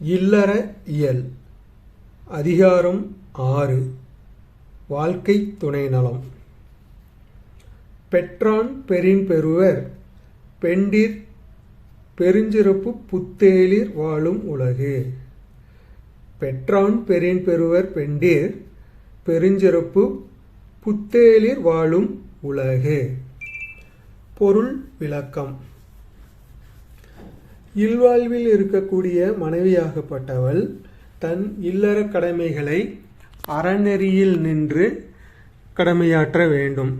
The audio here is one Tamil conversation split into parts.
இல்லற இயல். அதிகாரம் ஆறு. வாழ்க்கை துணை நலம் பெற்றான் பெரின் பெறுவர். பெண்டிர் பெருஞ்சிறப்பு புத்தேளிர் வாழும் உலகு. பெற்றான் பெரின் பெறுவர் பெண்டிர் பெருஞ்சிறப்பு புத்தேளிர் வாழும் உலகு. பொருள் விளக்கம். இல்வாழ்வில் இருக்கக்கூடிய மனைவியாகப்பட்டவள் தன் இல்லற கடமைகளை அறநெறியில் நின்று கடமையாற்ற வேண்டும்.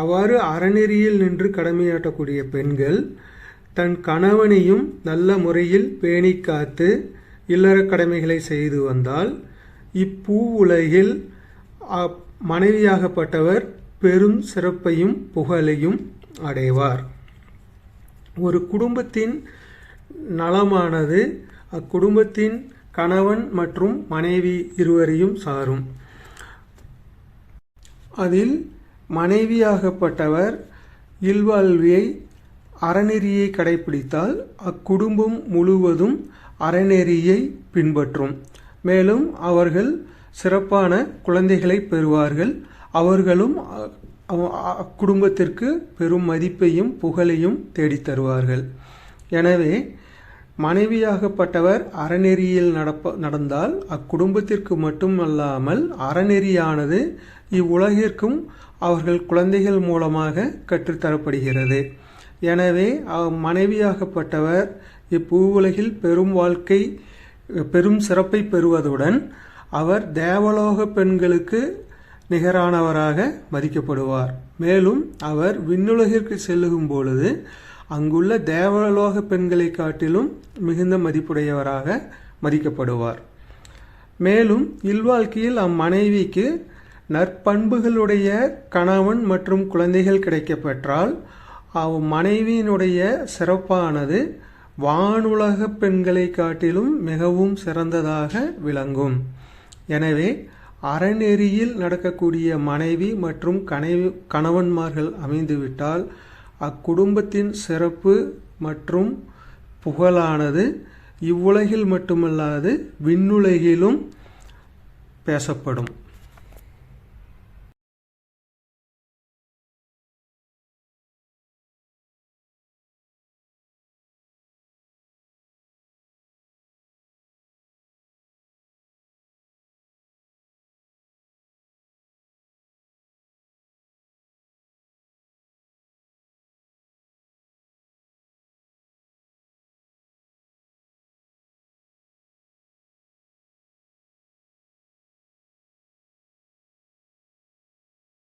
அவ்வாறு அறநெறியில் நின்று கடமையாற்றக்கூடிய பெண்கள் தன் கணவனையும் நல்ல முறையில் பேணி காத்து இல்லற கடமைகளை செய்து வந்தால் இப்பூ உலகில் மனைவியாகப்பட்டவர் பெரும் சிறப்பையும் புகழையும் அடைவார். ஒரு குடும்பத்தின் நலமானது அக்குடும்பத்தின் கணவன் மற்றும் மனைவி இருவரையும் சாரும். அதில் மனைவியாகப்பட்டவர் இல்வாழ்வியை அறநெறியை கடைபிடித்தால் அக்குடும்பம் முழுவதும் அறநெறியை பின்பற்றும். மேலும் அவர்கள் சிறப்பான குழந்தைகளை பெறுவார்கள். அவர்களும் அ- அக்குடும்பத்திற்கு பெரும் மதிப்பையும் புகழையும் தேடித் தருவார்கள். எனவே மனைவியாகப்பட்டவர் அறநெறியில் நடப்ப நடந்தால் அக்குடும்பத்திற்கு மட்டுமல்லாமல் அறநெறியானது இவ்வுலகிற்கும் அவர்கள் குழந்தைகள் மூலமாக கற்றுத்தரப்படுகிறது. எனவே மனைவியாகப்பட்டவர் இப்பூவுலகில் பெரும் வாழ்க்கை பெரும் சிறப்பை பெறுவதுடன் அவர் தேவலோக பெண்களுக்கு நிகரானவராக மதிக்கப்படுவார். மேலும் அவர் விண்ணுலகிற்கு செல்லும் பொழுது அங்குள்ள தேவலோக பெண்களை காட்டிலும் மிகுந்த மதிப்புடையவராக மதிக்கப்படுவார். மேலும் இல்வாழ்க்கையில் அம்மனைவிக்கு நற்பண்புகளுடைய கணவன் மற்றும் குழந்தைகள் கிடைக்கப்பெற்றால் அவ் மனைவியினுடைய சிறப்பானது வானுலக பெண்களை காட்டிலும் மிகவும் சிறந்ததாக விளங்கும். எனவே அறநெறியில் நடக்கக்கூடிய மனைவி மற்றும் கனைவி கணவன்மார்கள் அமைந்துவிட்டால் அக்குடும்பத்தின் சிறப்பு மற்றும் புகழானது இவ்வுலகில் மட்டுமல்லாது விண்ணுலகிலும் பேசப்படும்.